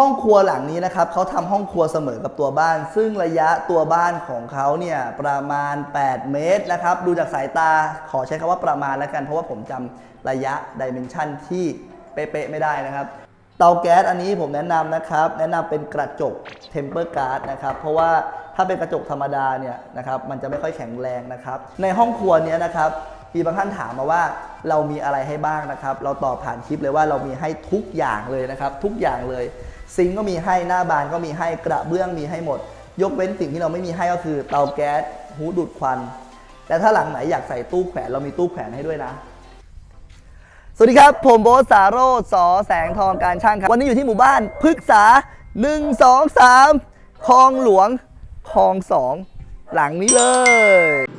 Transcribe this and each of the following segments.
ห้องครัวหลังนี้นะครับเขาทำห้องครัวเสมอกับตัวบ้าน ซึ่งระยะตัวบ้านของเขาเนี่ยประมาณ 8 เมตรนะครับ ดูจากสายตาขอใช้คำว่าประมาณแล้วกัน เพราะว่าผมจำระยะดิเมนชันที่เป๊ะๆไม่ได้นะครับเตาแก๊สอันนี้ผมแนะนำนะครับ แนะนำเป็นกระจกเทมเปอร์การ์ดนะครับ เพราะว่าถ้าเป็นกระจกธรรมดาเนี่ยนะครับ มันจะไม่ค่อยแข็งแรงนะครับ ในห้องครัวเนี้ยนะครับมีบางท่านถามมาว่าเรามีอะไรให้บ้างนะครับ เราตอบผ่านคลิปเลยว่าเรามีให้ทุกอย่างเลยนะครับ ทุกอย่างเลย ซิงก็มีให้หน้าบานก็มีให้กระเบื้องมีให้หมด ยกเว้นสิ่งที่เราไม่มีให้ก็คือเตาแก๊สหูดูดควัน แต่ถ้าหลังไหนอยากใส่ตู้แขวนเรามีตู้แขวนให้ด้วยนะ สวัสดีครับ ผมโบทสาโรจน์สอแสงทองการช่างครับ วันนี้อยู่ที่หมู่บ้านพฤกษา 1 2 3คลองหลวงคลอง2หลังนี้เลย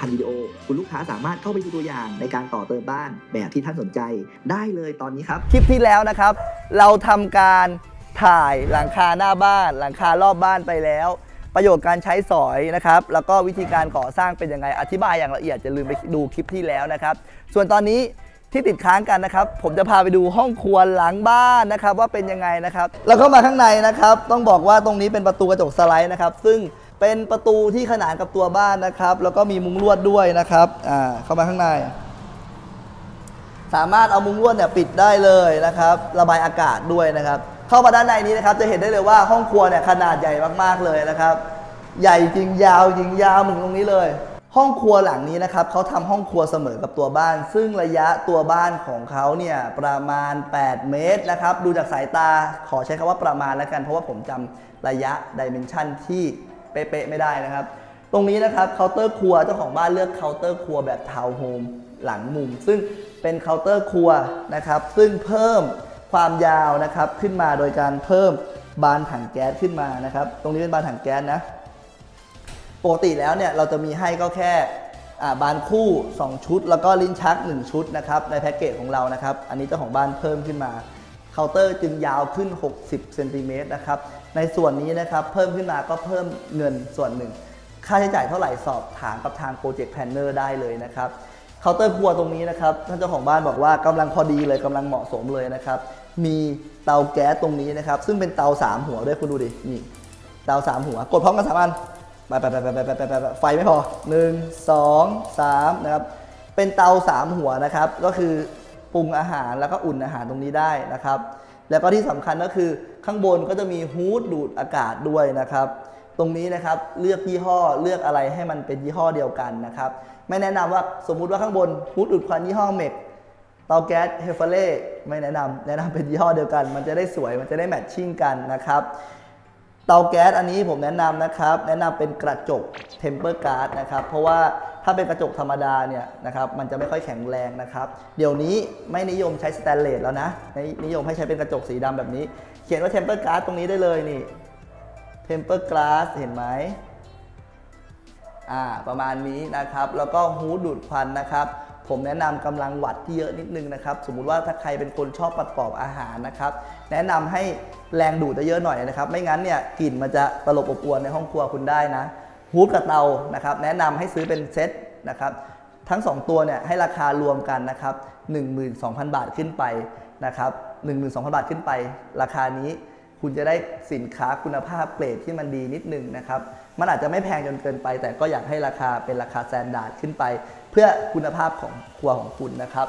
1,000วิดีโอ คุณลูกค้าสามารถเข้าไปดูตัวอย่างในการต่อเติมบ้านแบบที่ท่านสนใจได้เลยตอนนี้ครับ คลิปที่แล้วนะครับ เราทำการถ่ายหลังคาหน้าบ้าน หลังคารอบบ้านไปแล้ว ประโยชน์การใช้สอยนะครับ แล้วก็วิธีการก่อสร้างเป็นยังไงอธิบายอย่างละเอียดจะลืมไปดูคลิปที่แล้วนะครับ ส่วนตอนนี้ที่ติดค้างกันนะครับ ผมจะพาไปดูห้องครัวหลังบ้านนะครับ ว่าเป็นยังไงนะครับ แล้วก็มาข้างในนะครับ ต้องบอกว่าตรงนี้เป็นประตูกระจกสไลด์นะครับ ซึ่ง เป็นประตูที่ขนานกับตัวบ้านนะครับ แล้วก็มีมุ้งลวดด้วยนะครับอ่าเข้ามาข้างใน สามารถเอามุ้งลวดเนี่ยปิดได้เลยนะครับ ระบายอากาศด้วยนะครับ เข้ามาด้านในนี้นะครับ จะเห็นได้เลยว่าห้องครัวเนี่ยขนาดใหญ่มากๆเลยนะครับ ใหญ่จริงยาวจริงยาวเหมือนตรงนี้เลย ห้องครัวหลังนี้นะครับเขาทำห้องครัวเสมอกับตัวบ้าน ซึ่งระยะตัวบ้านของเขาเนี่ยประมาณ 8 เมตรนะครับ ดูจากสายตาขอใช้คำว่าประมาณแล้วกัน เพราะว่าผมจำระยะดิเมนชันที่ เป๊ะๆไม่ได้นะครับ ตรงนี้นะครับเคาน์เตอร์ครัวเจ้าของบ้านเลือกเคาน์เตอร์ครัวแบบทาวน์โฮมหลังมุม ซึ่งเป็นเคาน์เตอร์ครัวนะครับ ซึ่งเพิ่มความยาวนะครับขึ้นมาโดยการเพิ่มบานถังแก๊สขึ้นมานะครับ ตรงนี้เป็นบานถังแก๊สนะปกติแล้วเนี่ยเราจะมีให้ก็แค่บานคู่ 2 ชุด แล้วก็ลิ้นชัก 1 ชุดนะครับในแพ็กเกจของเรานะครับ อันนี้เจ้าของบ้านเพิ่มขึ้นมาเคาน์เตอร์จึงยาวขึ้น 60เซนติเมตรนะครับ ในส่วนนี้นะครับเพิ่มขึ้นมาก็เพิ่มเงินส่วนหนึ่ง ค่าใช้จ่ายเท่าไหร่สอบถามกับทางโปรเจกต์แพลนเนอร์ได้เลยนะครับเคาน์เตอร์ครัวตรงนี้นะครับท่านเจ้าของบ้านบอกว่ากำลังพอดีเลยกำลังเหมาะสมเลยนะครับ มีเตาแก๊สตรงนี้นะครับ ซึ่งเป็นเตา 3 หัวด้วยคุณดูดินี่เตา 3 หัว กดพร้อมกันสามอันไปไปไปไปไปไปไปไฟไม่พอ 1 2 3นะครับเป็นเตา 3 หัวนะครับ ก็คือปรุงอาหารแล้วก็อุ่นอาหารตรงนี้ได้นะครับ แล้วก็ที่สำคัญก็คือข้างบนก็จะมีฮูดดูดอากาศด้วยนะครับ ตรงนี้นะครับเลือกยี่ห้อเลือกอะไรให้มันเป็นยี่ห้อเดียวกันนะครับ ไม่แนะนำว่าสมมุติว่าข้างบนฮูดดูดควันยี่ห้อเมกเตาแก๊สเฮฟเฟเล่ไม่แนะนำแนะนำเป็นยี่ห้อเดียวกัน มันจะได้สวยมันจะได้แมทชิ่งกันนะครับเตาแก๊สอันนี้ผมแนะนำนะครับ แนะนำเป็นกระจกเทมเปอร์การ์ดนะครับ เพราะว่า ถ้าเป็นกระจกธรรมดาเนี่ยนะครับมันจะไม่ค่อยแข็งแรงนะครับ เดี๋ยวนี้ไม่นิยมใช้สแตนเลสแล้วนะนิยมให้ใช้เป็นกระจกสีดำแบบนี้ เขียนว่าเทมเปอร์การ์ดตรงนี้ได้เลยนี่เทมเปอร์ก a s เห็นไหมอ่าประมาณนี้นะครับ แล้วก็ฮูดดูดควันนะครับผมแนะนำกำลังวัตต์ที่เยอะนิดนึงนะครับ สมมุติว่าถ้าใครเป็นคนชอบประกอบอาหารนะครับ แนะนำให้แรงดูดเยอะหน่อยนะครับ ไม่งั้นเนี่ยกลิ่นมันจะตลบอบอวนในห้องครัวคุณได้นะ ฮูดกับเตานะครับแนะนำให้ซื้อเป็นเซตนะครับทั้ง 2 ตัวเนี่ยให้ราคารวมกันนะครับ12,000 บาทขึ้นไปนะครับ12,000 บาทขึ้นไป ราคานี้คุณจะได้สินค้าคุณภาพเกรดที่มันดีนิดนึงนะครับ มันอาจจะไม่แพงจนเกินไป แต่ก็อยากให้ราคาเป็นราคาแซนดาร์ดขึ้นไป เพื่อคุณภาพของครัวของคุณนะครับ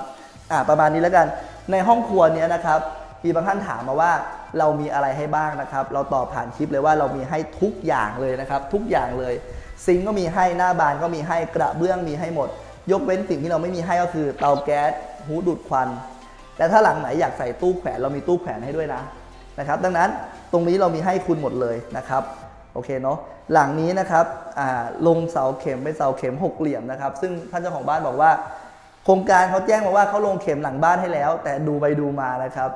อ่าประมาณนี้แล้วกัน ในห้องครัวเนี้ยนะครับ มีบางท่านถามมาว่าเรามีอะไรให้บ้างนะครับ เราตอบผ่านคลิปเลยว่าเรามีให้ทุกอย่างเลยนะครับ ทุกอย่างเลย ซิงก็มีให้หน้าบานก็มีให้กระเบื้องมีให้หมด ยกเว้นสิ่งที่เราไม่มีให้ก็คือเตาแก๊สหูดูดควันแต่ถ้าหลังไหนอยากใส่ตู้แขวนเรามีตู้แขวนให้ด้วยนะนะครับ ดังนั้นตรงนี้เรามีให้คุณหมดเลยนะครับโอเคเนาะหลังนี้นะครับลงเสาเข็มเป็นเสาเข็มหกเหลี่ยมนะครับ ซึ่งท่านเจ้าของบ้านบอกว่า โครงการเขาแจ้งมาว่าเขาลงเข็มหลังบ้านให้แล้ว แต่ดูไปดูมานะครับ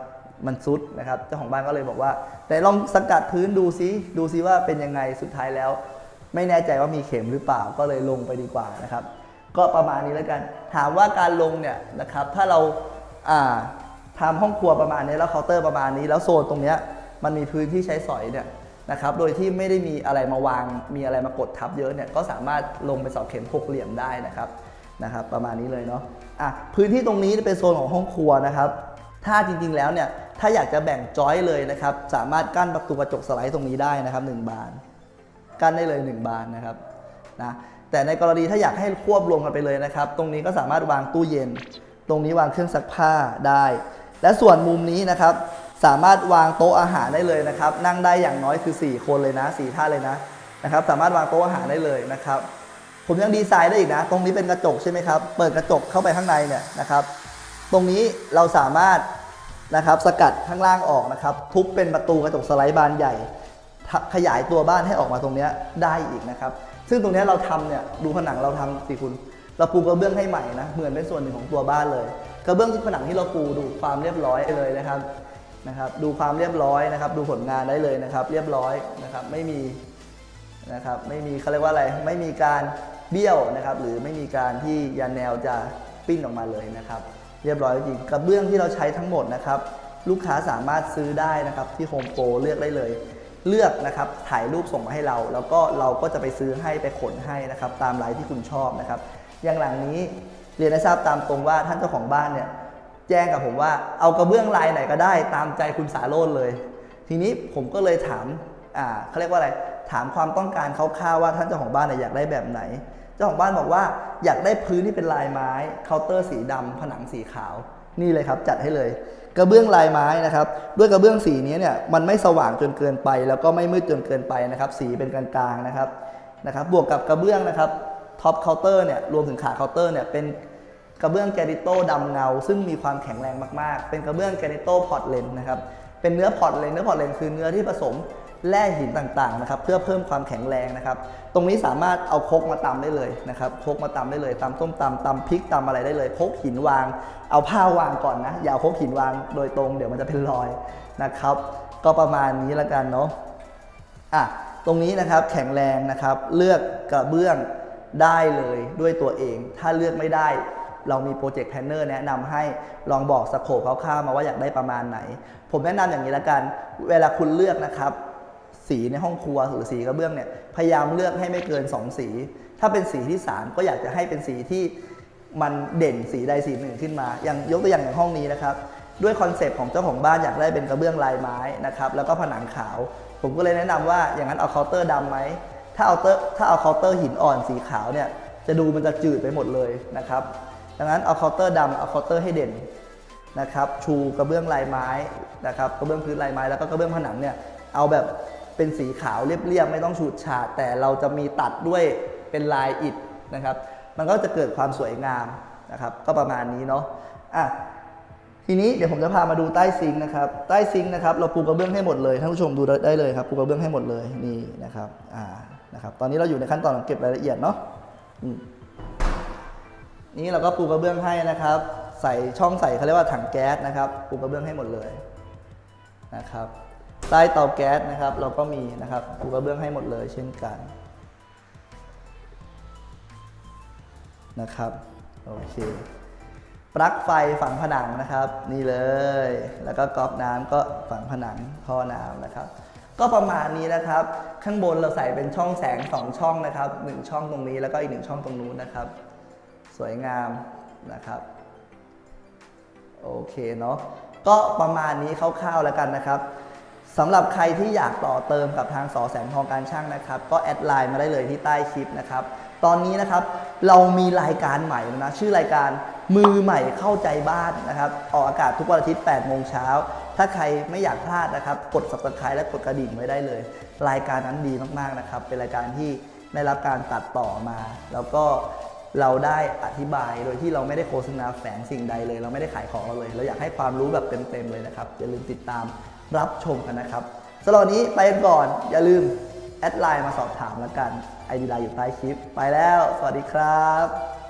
มันซุดนะครับเจ้าของบ้านก็เลยบอกว่าแต่ลองสกัดพื้นดูซิดูซิว่าเป็นยังไงสุดท้ายแล้ว ไม่แน่ใจว่ามีเข็มหรือเปล่าก็เลยลงไปดีกว่านะครับ ก็ประมาณนี้แล้วกัน ถามว่าการลงเนี่ยนะครับถ้าเราอ่าทำห้องครัวประมาณนี้แล้วเคาน์เตอร์ประมาณนี้ แล้วโซนตรงนี้มันมีพื้นที่ใช้สอยเนี่ยนะครับ โดยที่ไม่ได้มีอะไรมาวาง มีอะไรมากดทับเยอะเนี่ย ก็สามารถลงไปเสาเข็มหกเหลี่ยมได้นะครับ นะครับ ประมาณนี้เลยเนาะ อะ พื้นที่ตรงนี้เป็นโซนของห้องครัวนะครับ ถ้าจริงๆแล้วเนี่ย ถ้าอยากจะแบ่งจอยเลยนะครับ สามารถกั้นประตูกระจกสไลด์ตรงนี้ได้นะครับหนึ่งบาน กั้นได้เลย 1 บานนะครับนะแต่ในกรณีถ้าอยากให้ควบรวมกันไปเลยนะครับ ตรงนี้ก็สามารถวางตู้เย็น ตรงนี้วางเครื่องซักผ้าได้ และส่วนมุมนี้นะครับ สามารถวางโต๊ะอาหารได้เลยนะครับ นั่งได้อย่างน้อยคือ 4 คนเลยนะ4ท่านเลยนะนะครับ สามารถวางโต๊ะอาหารได้เลยนะครับ ผมยังดีไซน์ได้อีกนะ ตรงนี้เป็นกระจกใช่ไหมครับ เปิดกระจกเข้าไปข้างในเนี่ยนะครับ ตรงนี้เราสามารถ นะครับสกัดข้างล่างออกนะครับทุบเป็นประตูกระจกสไลด์บานใหญ่ ขยายตัวบ้านให้ออกมาตรงนี้ได้อีกนะครับซึ่งตรงนี้เราทำเนี่ยดูผนังเราทำสิคุณ เราปูกระเบื้องให้ใหม่นะเหมือนเป็นส่วนหนึ่งของตัวบ้านเลย กระเบื้องที่ผนังที่เราปูดูความเรียบร้อยเลยนะครับนะครับ ดูความเรียบร้อยนะครับ ดูผลงานได้เลยนะครับ เรียบร้อยนะครับไม่มีนะครับไม่มีเขาเรียกว่าอะไรไม่มีการเบี้ยวนะครับ หรือไม่มีการที่ยันแนวจะปิ้นออกมาเลยนะครับ เรียบร้อยจริงกระเบื้องที่เราใช้ทั้งหมดนะครับ ลูกค้าสามารถซื้อได้นะครับที่โฮมโปรเลือกได้เลย เลือกนะครับถ่ายรูปส่งมาให้เรา แล้วก็เราก็จะไปซื้อให้ไปขนให้นะครับ ตามไลน์ที่คุณชอบนะครับ อย่างหลังนี้เรียนให้ทราบตามตรงว่าท่านเจ้าของบ้านเนี่ยแจ้งกับผมว่าเอากระเบื้องลายไหนก็ได้ ตามใจคุณสาโรจน์เลย ทีนี้ผมก็เลยถามอ่าเขาเรียกว่าอะไรถามความต้องการคร่าวๆว่าท่านเจ้าของบ้านเนี่ยอยากได้แบบไหน เจ้าของบ้านบอกว่าอยากได้พื้นที่เป็นลายไม้เคาน์เตอร์สีดำผนังสีขาว นี่เลยครับ จัดให้เลย กระเบื้องลายไม้นะครับ ด้วยกระเบื้องสีนี้เนี่ยมันไม่สว่างจนเกินไป แล้วก็ไม่มืดจนเกินไปนะครับ สีเป็นกลางๆนะครับนะครับ บวกกับกระเบื้องนะครับท็อปเคาน์เตอร์เนี่ยรวมถึงขาเคาน์เตอร์เนี่ยเป็นกระเบื้องแกนิโต้ดำเงา ซึ่งมีความแข็งแรงมากๆ เป็นกระเบื้องแกนิโต้พอร์ตเลนนะครับเป็นเนื้อพอร์ตเลนเนื้อพอร์ตเลนคือเนื้อที่ผสม แร่หินต่างๆนะครับเพื่อเพิ่มความแข็งแรงนะครับตรงนี้สามารถเอาคกมาตำได้เลยนะครับคกมาตำได้เลยตำต้มตำตำพริกตำอะไรได้เลยคกหินวาง เอาผ้าวางก่อนนะอย่าคกหินวางโดยตรงเดี๋ยวมันจะเป็นรอยนะครับ ก็ประมาณนี้ละกันเนาะอะตรงนี้นะครับแข็งแรงนะครับเลือกกระเบื้องได้เลยด้วยตัวเอง ถ้าเลือกไม่ได้เรามีโปรเจกต์แพนเนอร์แนะนำให้ลองบอกสโคปคร่าวๆมาว่าอยากได้ประมาณไหน ผมแนะนำอย่างนี้ละกัน เวลาคุณเลือกนะครับ สีในห้องครัวหรือสีกระเบื้องเนี่ยพยายามเลือกให้ไม่เกิน 2 สี ถ้าเป็นสีที่ 3 ก็อยากจะให้เป็นสีที่มันเด่นสีใดสีหนึ่งขึ้นมา อย่างยกตัวอย่างอย่างห้องนี้นะครับ ด้วยคอนเซปต์ของเจ้าของบ้านอยากได้เป็นกระเบื้องลายไม้นะครับแล้วก็ผนังขาว ผมก็เลยแนะนำว่าอย่างนั้นเอาเคาน์เตอร์ดำไหมถ้าเอาเตอร์ถ้าเอาเคาน์เตอร์หินอ่อนสีขาวเนี่ยจะดูมันจะจืดไปหมดเลยนะครับดังนั้นเอาเคาน์เตอร์ดำเอาเคาน์เตอร์ให้เด่นนะครับชูกระเบื้องลายไม้นะครับกระเบื้องพื้นลายไม้แล้วก็กระเบื้องผนังเนี่ยเอาแบบ เป็นสีขาวเรียบๆไม่ต้องฉูดฉาดแต่เราจะมีตัดด้วยเป็นลายอิฐนะครับ มันก็จะเกิดความสวยงามนะครับ ก็ประมาณนี้เนาะอะทีนี้เดี๋ยวผมจะพามาดูใต้ซิงค์นะครับใต้ซิงค์นะครับเราปูกระเบื้องให้หมดเลยท่านผู้ชมดูได้เลยครับปูกระเบื้องให้หมดเลยนี่นะครับอ่านะครับ ตอนนี้เราอยู่ในขั้นตอนของเก็บรายละเอียดเนาะนี่เราก็ปูกระเบื้องให้นะครับ ใส่ช่องใส่เขาเรียกว่าถังแก๊สนะครับ ปูกระเบื้องให้หมดเลยนะครับ ใต้เตาแก๊สนะครับ เราก็มีนะครับปูกระเบื้องให้หมดเลยเช่นกันนะครับโอเคปลั๊กไฟฝังผนังนะครับ นี่เลย แล้วก็ก๊อกน้ำก็ฝังผนังท่อน้ำนะครับ ก็ประมาณนี้นะครับ ข้างบนเราใส่เป็นช่องแสงสองช่องนะครับหนึ่งช่องตรงนี้แล้วก็อีกหนึ่งช่องตรงนู้นนะครับ สวยงามนะครับ โอเคเนาะก็ประมาณนี้คร่าวๆแล้วกันนะครับ สำหรับใครที่อยากต่อเติมกับทางสอแสงทองการช่างนะครับ ก็แอดไลน์มาได้เลยที่ใต้คลิปนะครับ ตอนนี้นะครับเรามีรายการใหม่แล้วนะ ชื่อรายการมือใหม่เข้าใจบ้านนะครับ ออกอากาศทุกวันอาทิตย์8โมงเช้า ถ้าใครไม่อยากพลาดนะครับ กด subscribe และกดกระดิ่งไว้ได้เลย รายการนั้นดีมากๆนะครับ เป็นรายการที่ได้รับการตัดต่อมา แล้วก็เราได้อธิบายโดยที่เราไม่ได้โฆษณาแฝงสิ่งใดเลย เราไม่ได้ขายของเราเลย เราอยากให้ความรู้แบบเต็มๆเลยนะครับอย่าลืมติดตาม รับชมกันนะครับสำหรับวันนี้ไปกันก่อน อย่าลืม แอดไลน์มาสอบถามแล้วกันไอดีไลน์อยู่ใต้คลิป ไปแล้ว สวัสดีครับ